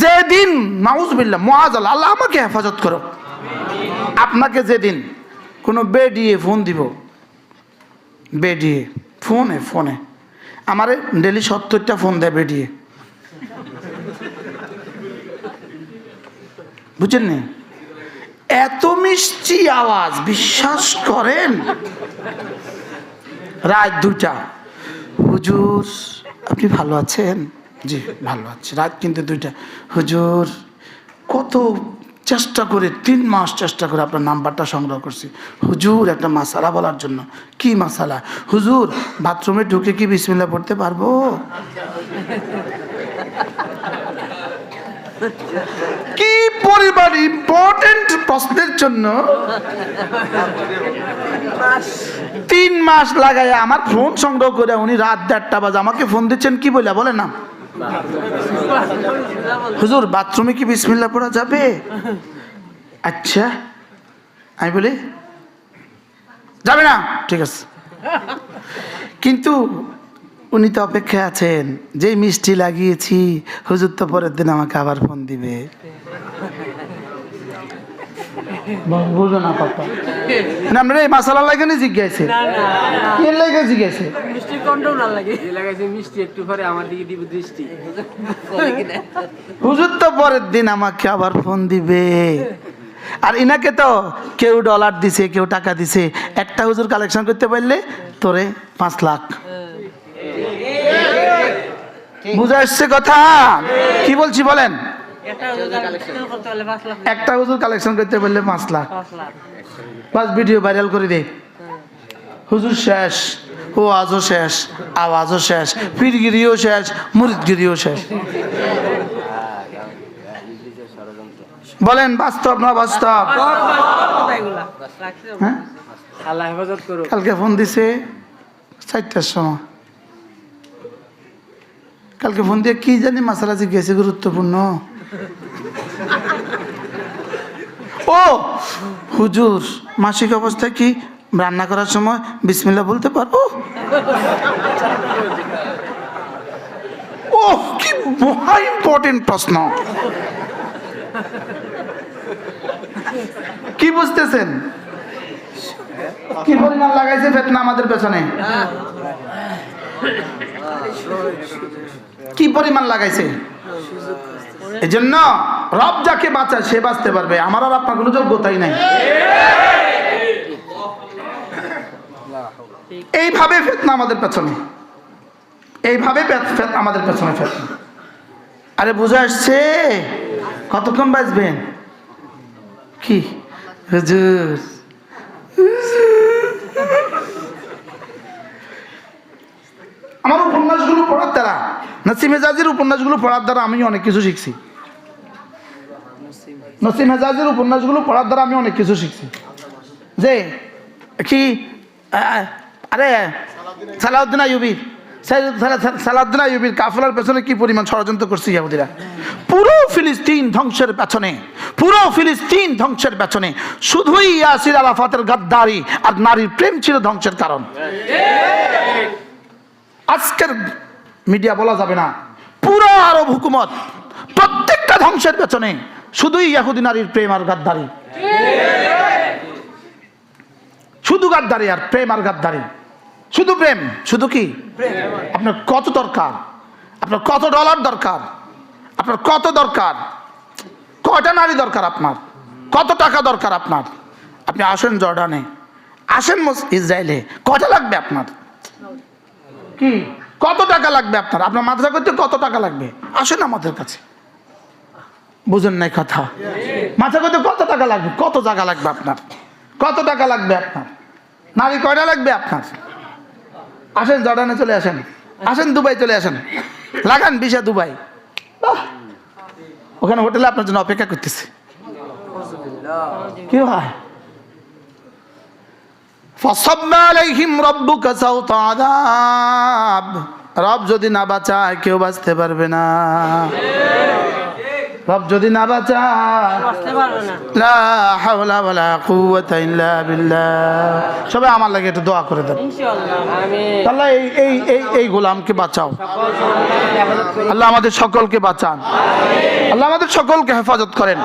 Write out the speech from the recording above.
যেদিন নাউজবিল্লা মহাজ আল্লাহ আল্লাহ আমাকে হেফাজত করো আপনাকে যেদিন কোনো বেডিয়ে ফোন দিব, বেডিয়ে, ফোনে ফোনে। আমারে ডেলি সত্তরটা ফোন দেয় বেডিয়ে। বুঝছেন নি? এত মিষ্টি আওয়াজ, বিশ্বাস করেন? রাত দুটা হুজুর, আপনি ভালো আছেন? জি, ভালো আছি। রাত কিন্তু দুইটা। হুজুর, কত চেষ্টা করে, তিন মাস চেষ্টা করে আপনার নাম্বারটা সংগ্রহ করছি। হুজুর, একটা মাসালা বলার জন্য। কি মাসালা? হুজুর, বাথরুমে ঢুকে কি বিসমিল্লা পড়তে পারব? কি পরিবার ইম্পর্টেন্ট প্রশ্নের জন্য? তিন মাস লাগায় আমার ফোন সংগ্রহ করে উনি রাত দেড়টা বাজে আমাকে ফোন দিচ্ছেন, কি বলে বলে না। হুজুর, বাথরুমে কি বিসমিল্লা পড়া যাবে? আচ্ছা আমি বলি, যাবে না। ঠিক আছে। কিন্তু উনি তো অপেক্ষায় আছেন, যেই মিষ্টি লাগিয়েছি, হুজুর তো পরের দিন আমাকে আবার ফোন দিবে। বুঝো না পাপা না আমরা এই মাসালা লাগানি জিজ্ঞাসে। কে লাগে জিজ্ঞাসে। মিষ্টি কন্ট্রোল না লাগে। যে লাগাইছে মিষ্টি একটু পরে আমার দিকে দিব দৃষ্টি। হুজুর তো পরের দিন আমাকে আবার ফোন দিবে। আর ইনাকে তো কেউ ডলার দিছে কেউ টাকা দিছে। একটা হুজুর কালেকশন করতে পারলে তোরে পাঁচ লাখ। বুঝা আসছে কথা? কি বলছি বলেন? একটা হুজুর কালেকশন। করতে পারলে পাঁচ লাখ। পাঁচ ভিডিও ভাইরাল করে দে। হুজুর শেষ ও আজও শেষ আওয়াজও শেষ পীরগিরিও শেষ মুরিদগিরিও শেষ। বলেন বাস্তব না বাস্তব? হ্যাঁ? আল্লাহ হেফাজত করো কালকে ফোন দিছে চারটার সময়। কালকে ফোন দিয়ে কি জানি মাসালা জিজ্ঞেসে গুরুত্বপূর্ণ। ও, হুজুর, মাসিক অবস্থায় কি রান্না করার সময় বিসমিল্লা বলতে পারব? ও কি মহা ইম্পর্টেন্ট প্রশ্ন। কি বুঝতেছেন? কি পরিমাণ লাগাইছে ফেতনা আমাদের পেছনে? কি পরিমাণ লাগাইছে? এই জন্য রব যাকে বাঁচায় সে বাঁচতে পারবে। আমার আর আপনার কোনো যোগ্যতাই নাই। এইভাবে ফেতনা আমাদের পেছনে। এইভাবে আমাদের পেছনে ফেতনা। আরে বুঝে আসছে? কতক্ষণ বাঁচবেন? কি? হুজুর। আমার উপন্যাসগুলো পড়ার দ্বারা নসিম হেজাজের উপন্যাসগুলো পড়ার দ্বারা আমি অনেক কিছু শিখছি। নসিম হেজাজের উপন্যাসগুলো পড়ার দ্বারা আমি অনেক কিছু শিখছি। যে, কি আরে, সালাউদ্দিন সাল- সালাউদ্দিন আইয়ুবির কাফলার পেছনে কি পরিমাণ ষড়যন্ত্র করছে ইয়াহুদিরা? পুরো ফিলিস্তিন ধ্বংসের পেছনে, পুরো ফিলিস্তিন ধ্বংসের পেছনে, শুধুই ইয়াসির আরাফাতের গাদ্দারি আর নারীর প্রেম ছিল ধ্বংসের কারণ। আজকের মিডিয়া বলা যাবে না। পুরো আরব হুকুমত প্রত্যেকটা ধ্বংসের পেছনে শুধুই ইয়াহুদি নারীর প্রেম আর গাদ্দারি। শুধু গাদ্দারি আর প্রেম আর গাদ্দারি। শুধু প্রেম, শুধু কি? আপনার কত দরকার? আপনার কত ডলার দরকার? আপনার কত দরকার? কয়টা নারী দরকার আপনার? কত টাকা দরকার আপনার? আপনি আসেন জর্ডানে, আসেন ইসরায়েলে কটা লাগবে আপনার? কি? কত টাকা লাগবে আপনার? আপনার মাদ্রাসা করতে কত টাকা লাগবে? আসেন আমাদের কাছে। বুঝেন নাই কথা? মাথা করতে কত টাকা লাগবে? কত টাকা লাগবে আপনার? কত টাকা লাগবে আপনার? নারী কয়টা লাগবে আপনার? আসেন, জর্ডানে চলে আসেন। আসেন, দুবাই চলে আসেন। লাগান বিশা দুবাই! ওখানে হোটেলে আপনার জন্য অপেক্ষা করতেছে। কি হয়? ফসব্য আলাইহিম রব্বুকা সাউত আযাব। রব যদি না বাঁচায় কেউ বাঁচতে পারবে না। রব যদি না বাঁচায় সবাই আমার লাগে একটু দোয়া করে দেন। আল্লাহ এই এই এই এই গোলামকে বাঁচাও। আল্লাহ আমাদের সকলকে বাঁচান। আল্লাহ আমাদের সকলকে হেফাজত করেন।